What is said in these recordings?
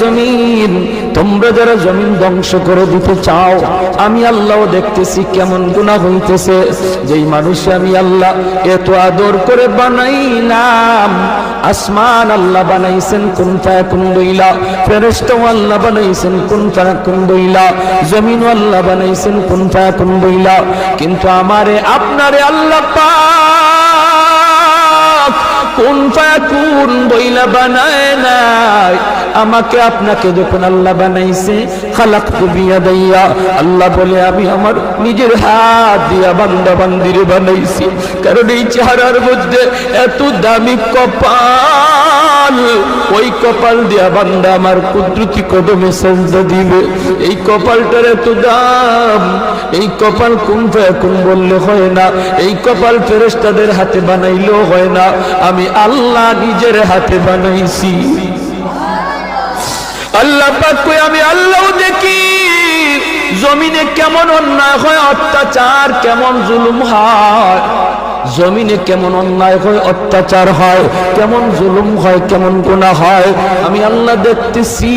জমিন, তোমরা যারা জমিন ধ্বংস করে দিতে চাও, আমি আল্লাহ দেখতেছি কেমন গুণা হইতেছে। যেই মানুষ আমি আল্লাহ এত আদর করে আসমান আল্লাহ বানাইছেন কোন ফায়াকুন দইলা ফেরেশতাও আল্লাহ বানাইছেন কোন ফায়াকুন দইলা জমিন আল্লাহ বানাইছেন কোন ফায়াকুন দইলা কিন্তু আমারে, আপনারে আল্লাহ পাক কোন ফায়াকুন বইলা বানায় নাই। আমাকে আপনাকে যখন আল্লাহ বানাইছে খালাক বিয়া দাইয়া আল্লাহ বলে, আমি আমার নিজের হাত দিয়া বান্দা বান্দিরে বানাইছি। কারণ এই চেহারার মধ্যে এত দামি কপাল। ওই কপাল দিয়া বান্দা আমার কুদরতি কদমে সেজদা দিবে। এই কপালটার এত দাম। এই কপাল কোন কোন বললে হয় না। এই কপাল ফেরেশতাদের হাতে বানাইলেও হয় না। আমি আল্লাহ নিজের হাতে বানাইছি। আল্লাহ পাক কই, আমি আল্লাহ দেখি। জমিনে কেমন অন্যায় হয়, অত্যাচার কেমন জুলুম হয়। জমিনে কেমন অন্যায় হয়, অত্যাচার হয়, কেমন জুলুম হয়, কেমন গুনাহ হয়। আমি আল্লাহ দেখতেছি।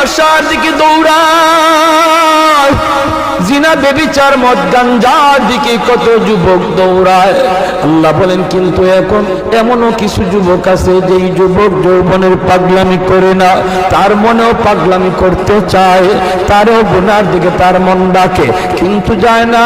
ভালোবাসার দিকে দৌড়ায়। জিনা বেবিচার মদ গাঞ্জার দিকে কত যুবক দৌড়ায়। আল্লাহ বলেন, কিন্তু এখন এমনও কিছু যুবক আছে, যেই যুবক যৌবনের পাগলামি করে না, তার মনেও পাগলামি করতে চায়, তারও গুনার দিকে তার মন ডাকে, কিন্তু যায় না।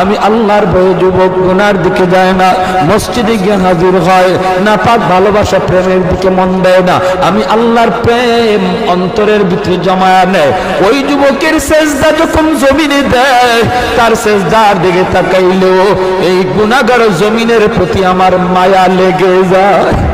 আমি আল্লাহর ভয়ে যুবক গুনার দিকে যায় না, মসজিদে গিয়ে হাজির হয় না পাক ভালোবাসা প্রেমের দিকে মন দেয় না, আমি আল্লাহর প্রেম অন্তরের ভিতরে জমায়া নেয়, ওই যুবকের শেষদা যখন জমিনে দেয়, তার শেষদার দিকে তাকাইলেও এই গুণাগার জমিনের প্রতি আমার মায়া লেগে যায়।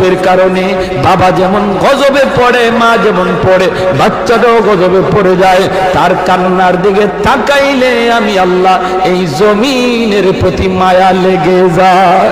গজবের কারণে বাবা যেমন গজবে পড়ে, মা যেমন পড়ে, বাচ্চাটাও গজবে পড়ে যায়। তার কান্নার দিকে তাকাইলে আমি আল্লাহ এই জমিনের প্রতি মায়া লেগে যায়।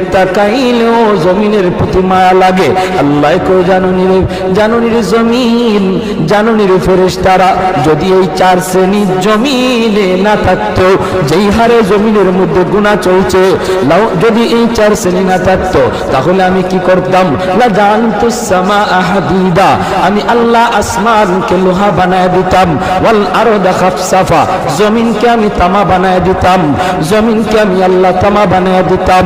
তাকাইলেও জমিনের প্রতি মায়া লাগে। আল্লাহ কেউ জানুনি রে জমিন জানুনি রে ফেরেস তারা যদি এই চার শ্রেণি জমিনে না থাকতো, যেই হারে জমিনের মধ্যে গুণা চলছে যদি এই চার শ্রেণি না থাকতো, তাহলে আমি কি করতাম? আমি আল্লাহ আসমানকে লোহা বানায় দিতাম, ওয়াল আরদা খাফসাফা, জমিনকে আমি তামা বানায় দিতাম, জমিনকে আমি আল্লাহ তামা বানায় দিতাম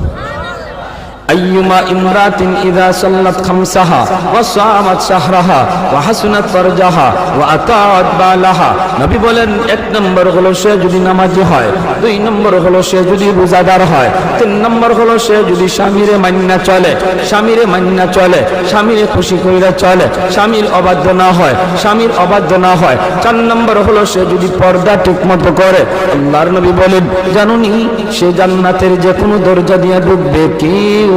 أيما امرأة إذا صلت خمسها وصامت شهرها وحسنت فرجها وأطاعت بالها নবী বলেন এক নম্বর হলো সে যদি নামাজি হয় দুই নম্বর হলো সে যদি রোজাদার হয় তিন নম্বর হলো সে যদি স্বামীরে মান্না চলে স্বামীরে মান্না চলে স্বামীরে খুশি কইরা চলে স্বামীর অবাধ্য না হয় স্বামীর অবাধ্য না হয় চার নম্বর হলো সে যদি পর্দা ঠিকমতো করে আল্লাহর নবী বলেন জানুনি সে জান্নাতের যে কোনো দরজা দিয়ে ঢুকবে কেউ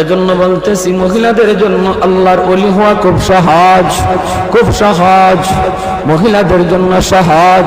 এজন্য বলতেছি মহিলাদের জন্য আল্লাহর অলি হওয়া খুব সহজ খুব সহজ। মহিলাদের জন্য সহজ।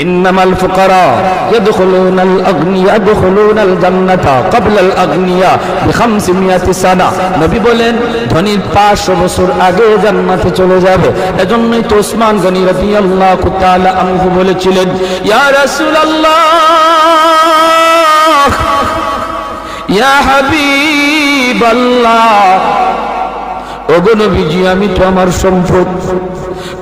إنما الفقراء يدخلون الأغنياء يدخلون الجنة قبل الأغنياء بخمسمائة سنة নবী বলেন ধনীর পাঁচশো বছর আগে জান্নাতে চলে যাবে এজন্যই তো ওসমান গনি রাদিয়াল্লাহু তাআলা আনহু বলেছিলেন ইয়া রাসূলুল্লাহ ইয়া হাবিবাল্লাহ ওগো নবীজি আমি তো আমার সম্পদ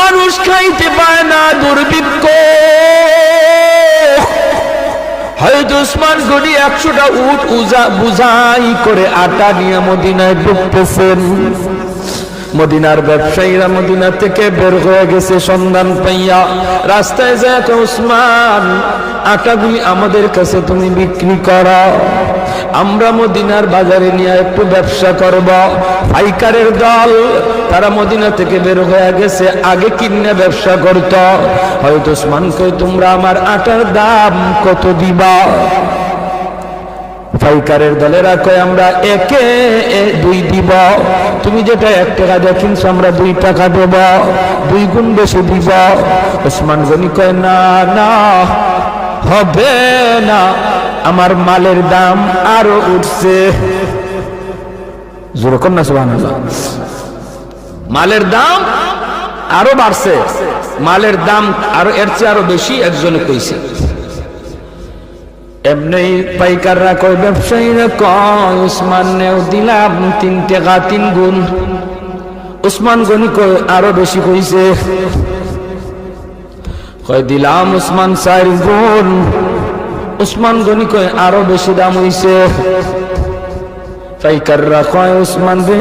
মানুষ খাইতে পায় না দুর্ভিক্ষ। হয়তো উসমান গনি একশোটা উট উজা, বুঝাই করে আটা নিয়ে মদিনায় ঢুকতেছেন। মদিনার ব্যবসায়ীরা মদিনা থেকে বের হয়ে গেছে সন্ধান পাইয়া। রাস্তায় যায় উসমান, আটাগুলি আমাদের কাছে তুমি বিক্রি করো। আমরা মদিনার বাজারে নিয়ে একটু ব্যবসা করব। পাইকারের দল তারা মদিনা থেকে বের হয়ে গেছে, আগে কিনে ব্যবসা করত। হয়তো উসমান কই তোমরা আমার আটার দাম কত দিবা? পাইকারের দলেরা কয়, আমরা একে দুই দিব। তুমি যেটা এক টাকা দিয়ে কিনছো, আমরা দুই টাকা দেব। দুই গুণ বেশি দিব। ওসমান গনি কয়, না না, হবে না। আমার মালের দাম আরও উঠছে। জোরে কর না, সুবহানাল্লাহ। মালের দাম আরও বাড়ছে। মালের দাম আরও, এর চেয়ে আরও বেশি একজনে কইছে। এমনি পাইকাররা কয় ব্যবসায়ীরা কয়, উসমান নেও দিলাম তিন টাকা, তিন গুণ। উসমান গনি কয়, আরও বেশি কইছে। কয়, দিলাম উসমান চার গুণ। উসমান গনি কয়, আরও বেশি দাম হইছে। পাইকাররা কয় উসমান রে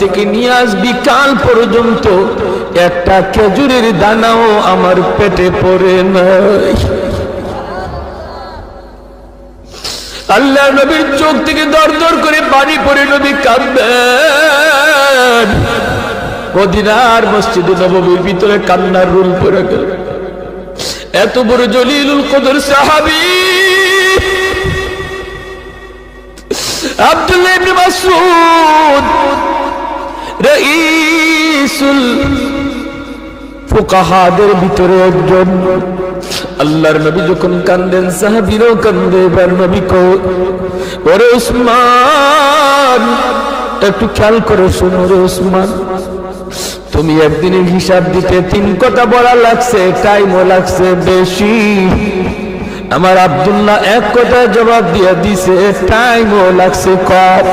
থেকে নিয়ে পর্যন্ত একটা দানাও আমার পেটে আল্লাহ নবীর চোখ থেকে দর দর করে পানি পড়ে নবী কাঁদবেন। মদিনার মসজিদে নবমীর ভিতরে কান্নার রুল পড়ে গেল। এত বড় জলিলুল কদর সাহাবী আব্দুল্লাহ ইবনে মাসউদ, রাইসুল ফুকাহাদের ভিতরে একজন। আল্লাহর নবী যখন কান্দেন, সাহাবীরও কান্দে, এবার নবী কো ওরে উসমান, একটু খেয়াল করে শোনো রে উসমান। তুমি একদিনের হিসাব দিতে তিন কথা বলা লাগছে টাইমও লাগছে বেশি। আমার আব্দুল্লাহ এক কথা জবাব দিয়ে দিছে ও লাগছে কম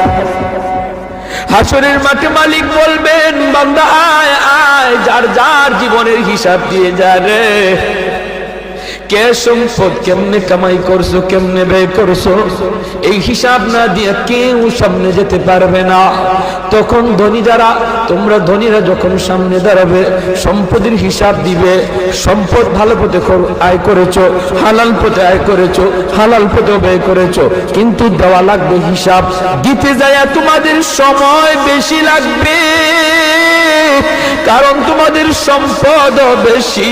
হাসরের মাঠে মালিক বলবেন, বান্দা, আয় আয়, যার যার জীবনের হিসাব দিয়ে যা রে। কে সম্পদ কেমনে কামাই করছ, কেমনে ব্যয় করছ? এই হিসাব না দিয়ে কেউ সামনে যেতে পারবে না। তখন ধনী যারা তোমরা ধনীরা যখন সামনে দাঁড়াবে, সম্পদের হিসাব দিবে, সম্পদ ভালো পথে আয় করেছ, হালাল পথে আয় করেছ, হালাল পথে ব্যয় করেছ, কিন্তু দেওয়া লাগবে হিসাব। দিতে যায় তোমাদের সময় বেশি লাগবে, কারণ তোমাদের সম্পদ বেশি।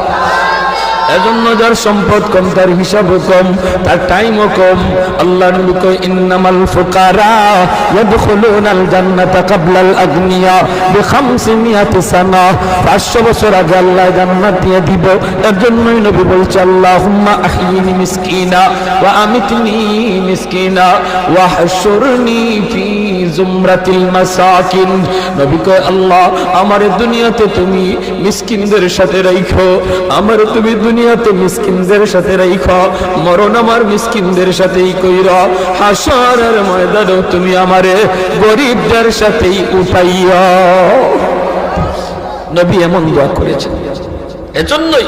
এজন্য যার সম্পদ কম, তার হিসাবও কম, তার টাইমও কম। আল্লাহ নবী ইন্নামাল ফুকারা ইয়াদখুলুনাল জান্নাতা ক্বাবলাল আগনিয়া বিখামসিমিয়াতি সানা। 500 বছর আগে আল্লাহ জান্নাত দিয়ে দিব। এর জন্যই নবী বলছে, আল্লাহুম্মা আহইনি মিসকিনা ওয়া আমিতনি মিসকিনা ওয়া হাশুরনি ফি জুমরাতিল মাসাকিন। নবী কয়, আল্লাহ, আমার দুনিয়াতে তুমি মিসকিনদের সাথে রাখো আমার তুমি দুনিয়াতে মিসকিনদের সাথে রাইখ, মরণ আমার মিসকিনদের সাথেই কইর, হাসরের ময়দানেও তুমি আমারে গরিবদের সাথেই উঠাইয়া। নবী এমন দোয়া করেছেন। এজন্যই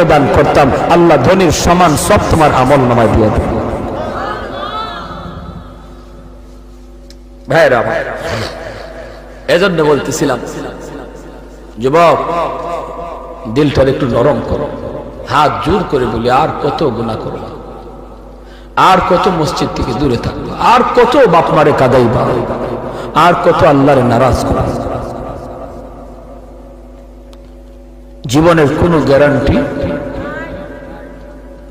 আমিও দান করতাম। আল্লাহ ধনির সমান সব তোমার আমল নামায় দিয়ে দেবে। ভাইরা, এজন্য বলতেছিলাম, যুবক, দিলটার একটু নরম করো। হাত জোর করে বলি, আর কত গুণা করবা আর কত মসজিদ থেকে দূরে থাকবা। আর কত বাপ মারে কাদাইবা। আর কত আল্লাহরে নারাজ করা। জীবনের কোনো গ্যারান্টি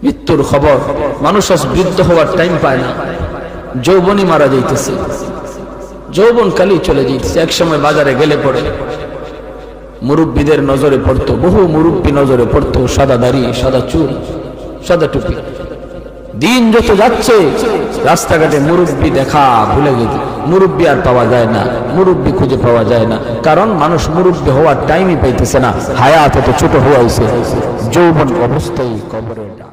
মৃত্যুর খবর। মানুষ আজ বৃদ্ধ হওয়ার টাইম পায় না। যৌবনই মারা যাইতেছে। যৌবন কালি চলে যাইতেছে। এক সময় বাজারে গেলে পড়ে। মুরব্বীদের নজরে পড়তো। বহু মুরব্বী নজরে পড়তো। সাদা দাড়ি, সাদা চুল, সাদা টুপি। দিন যত যাচ্ছে, রাস্তাঘাটে মুরব্বী দেখা ভুলে গেছে। মুরব্বী আর পাওয়া যায় না, মুরব্বী খুঁজে পাওয়া যায় না। কারণ মানুষ মুরব্বী হওয়ার টাইমই পাইতেছে না, হায়াত এত ছোট হয়েছে যৌবন অবস্থায় কবরে